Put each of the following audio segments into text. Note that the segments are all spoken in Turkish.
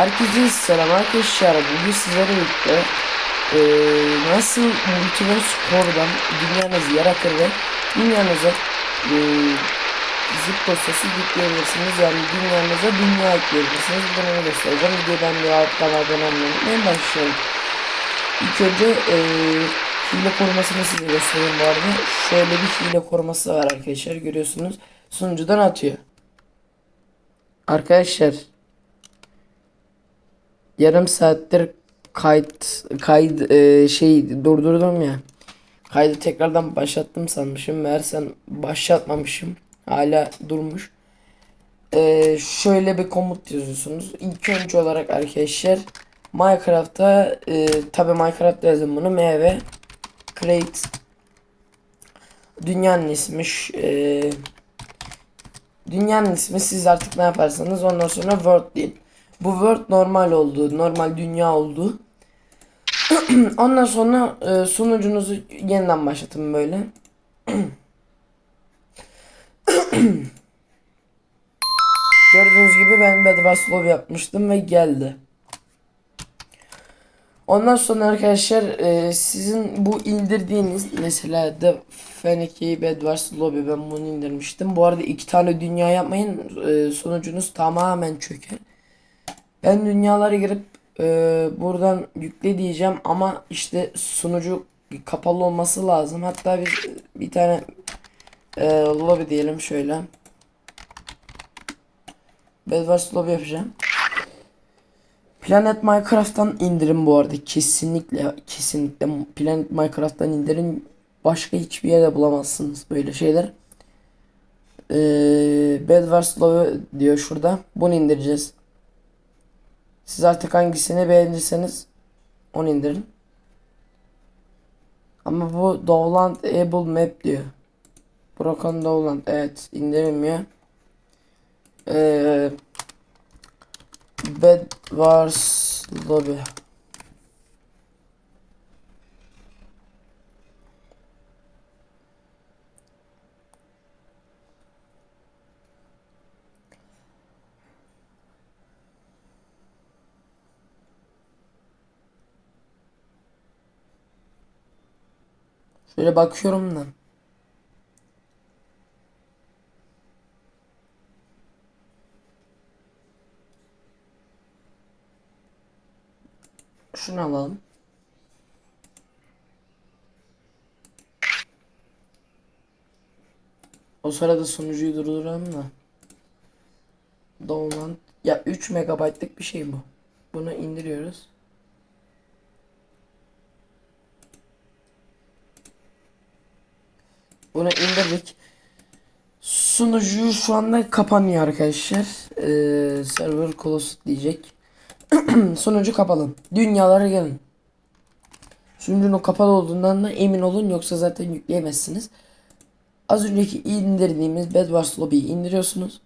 Herkese selam arkadaşlar. Bugün sizlerle birlikte eee, nasıl Multiverse Core'dan dünyanızı yaratır ve dünyanıza eee zip dosyası yükleyebilirsiniz. Yani dünyanıza dünya ekleyebilirsiniz. Bunu onu göstereceğim. Videodan bir alttan abone olmayı unutmayın. Başlayalım. İlk önce eee hile korumasını size göstereyim bu arada. Şöyle bir hile koruması var arkadaşlar. Görüyorsunuz. Sunucudan atıyor. Arkadaşlar yarım saattir kayıt kayıt e, şey durdurdum ya. Kaydı tekrardan başlattım sanmışım. Meğersem başlatmamışım. Hala durmuş. E, şöyle bir komut yazıyorsunuz. İlk önce olarak arkadaşlar Minecraft'ta e, tabi Minecraft'ta yazın bunu. M create dünyanın ismiş. E, dünyanın ismi siz artık ne yaparsanız ondan sonra world değil. Bu Word normal oldu. Normal dünya oldu. Ondan sonra e, sunucunuzu yeniden başlatın böyle. Gördüğünüz gibi ben Bedwars Love yapmıştım ve geldi. Ondan sonra arkadaşlar e, sizin bu indirdiğiniz mesela The Feneki Bedwars Lobby ben bunu indirmiştim. Bu arada iki tane dünya yapmayın e, sonucunuz tamamen çöker. Ben dünyalara girip e, buradan yükle diyeceğim ama işte sunucu kapalı olması lazım. Hatta biz bir tane e, lobby diyelim şöyle. Bedwars lobby yapacağım. Planet Minecraft'tan indirin bu arada kesinlikle kesinlikle Planet Minecraft'tan indirin. Başka hiçbir yerde bulamazsınız böyle şeyler. Ee, Bedwars lobby diyor şurada. Bunu indireceğiz. Siz artık hangisini beğenirseniz onu indirin. Ama bu Dowland Able Map diyor. Broken Dowland evet indirilmiyor. Ee, Bed Wars Lobby. Şöyle bakıyorum da. Şunu alalım. O sırada sunucuyu durduralım da. Download. Ya 3 megabaytlık bir şey bu. Bunu indiriyoruz. Bunu indirdik. Sunucu şu anda kapanıyor arkadaşlar. Ee, server closed diyecek. Sunucu kapalı. Dünyalara gelin. Sunucunun kapalı olduğundan da emin olun yoksa zaten yükleyemezsiniz. Az önceki indirdiğimiz Bedwars Lobby'yi indiriyorsunuz.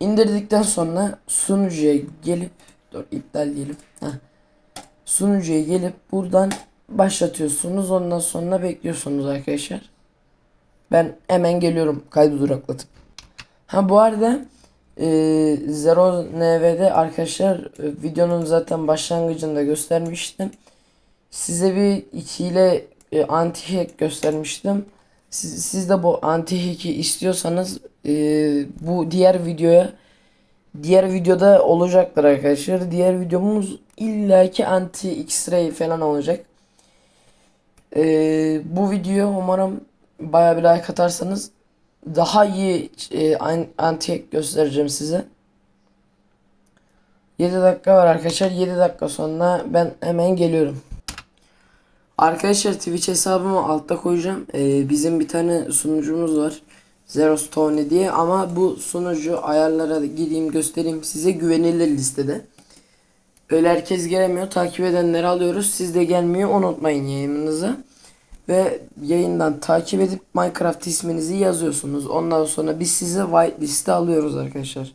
İndirdikten sonra sunucuya gelip dur iptal diyelim. Heh. Sunucuya gelip buradan başlatıyorsunuz. Ondan sonra bekliyorsunuz arkadaşlar. Ben hemen geliyorum kaydı duraklatıp. Ha bu arada e, Zero NV'de arkadaşlar e, videonun zaten başlangıcında göstermiştim. Size bir hile e, anti hack göstermiştim. Siz, siz de bu anti hack'i istiyorsanız e, bu diğer videoya diğer videoda olacaktır arkadaşlar. Diğer videomuz illaki anti X-ray falan olacak. E, bu video umarım baya bir like atarsanız daha iyi e, anti göstereceğim size. 7 dakika var arkadaşlar. 7 dakika sonra ben hemen geliyorum. Arkadaşlar Twitch hesabımı altta koyacağım. Ee, bizim bir tane sunucumuz var. Zero Stone diye ama bu sunucu ayarlara gireyim göstereyim size güvenilir listede. Öyle herkes gelemiyor. Takip edenleri alıyoruz. Siz de gelmiyor unutmayın yayınınıza. Ve yayından takip edip Minecraft isminizi yazıyorsunuz. Ondan sonra biz size whitelist'e alıyoruz arkadaşlar.